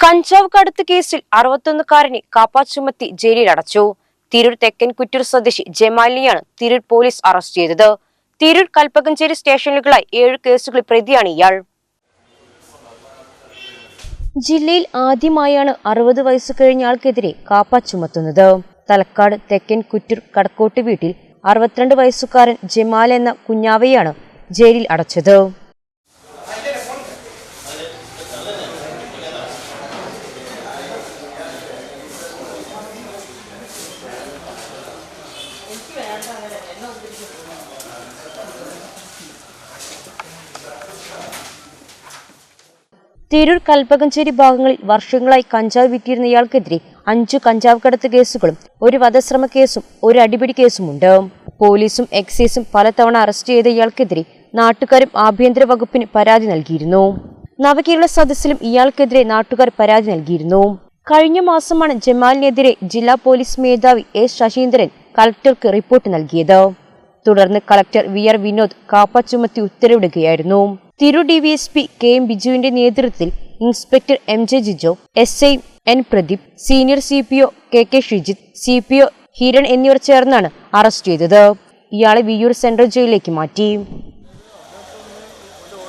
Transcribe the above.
കഞ്ചാവ് കടത്ത് കേസിൽ അറുപത്തൊന്നുകാരനെ കാപ്പാ ചുമത്തി ജയിലിൽ അടച്ചു തിരൂർ തെക്കൻ കുറ്റൂർ സ്വദേശി ജമാലിയാണ് തിരൂർ പോലീസ് അറസ്റ്റ് ചെയ്തത്. തിരൂർ കൽപ്പകഞ്ചേരി സ്റ്റേഷനുകളായി ഏഴ് കേസുകളിൽ പ്രതിയാണ് ഇയാൾ. ജില്ലയിൽ ആദ്യമായാണ് അറുപത് വയസ്സ് കഴിഞ്ഞ ആൾക്കെതിരെ കാപ്പ ചുമത്തുന്നത്. തലക്കാട് തെക്കൻ കുറ്റൂർ കടക്കോട്ട് വീട്ടിൽ അറുപത്തിരണ്ട് വയസ്സുകാരൻ ജമാൽ എന്ന കുഞ്ഞാവയാണ് ജയിലിൽ അടച്ചത്. തിരൂർ കൽപ്പകഞ്ചേരി ഭാഗങ്ങളിൽ വർഷങ്ങളായി കഞ്ചാവ് വിറ്റിരുന്ന ഇയാൾക്കെതിരെ അഞ്ചു കഞ്ചാവ് കടത്ത് കേസുകളും ഒരു വധശ്രമ കേസും ഒരു അടിപിടി കേസും ഉണ്ട് പോലീസും എക്സൈസും പലതവണ അറസ്റ്റ് ചെയ്ത ഇയാൾക്കെതിരെ നാട്ടുകാരും ആഭ്യന്തര വകുപ്പിന് പരാതി നൽകിയിരുന്നു. നവകേരള സദസ്സിലും ഇയാൾക്കെതിരെ നാട്ടുകാർ പരാതി നൽകിയിരുന്നു. കഴിഞ്ഞ മാസമാണ് ജമാലിനെതിരെ ജില്ലാ പോലീസ് മേധാവി എ ശശീന്ദ്രൻ കളക്ടർക്ക് റിപ്പോർട്ട് നൽകിയത്. തുടർന്ന് collector V R Vinod KAAPA ചുമത്തി ഉത്തരവിടുകയായിരുന്നു. തിരു D V S P K M ബിജുവിന്റെ നേതൃത്വത്തിൽ inspector M J Jijo S I N Pradeep senior C P O K K Shijith C P O Hiran എന്നിവർ ചേർന്നാണ് arrest ചെയ്തത്. ഇയാളെ Viyyur central ജയിലിലേക്ക് മാറ്റി.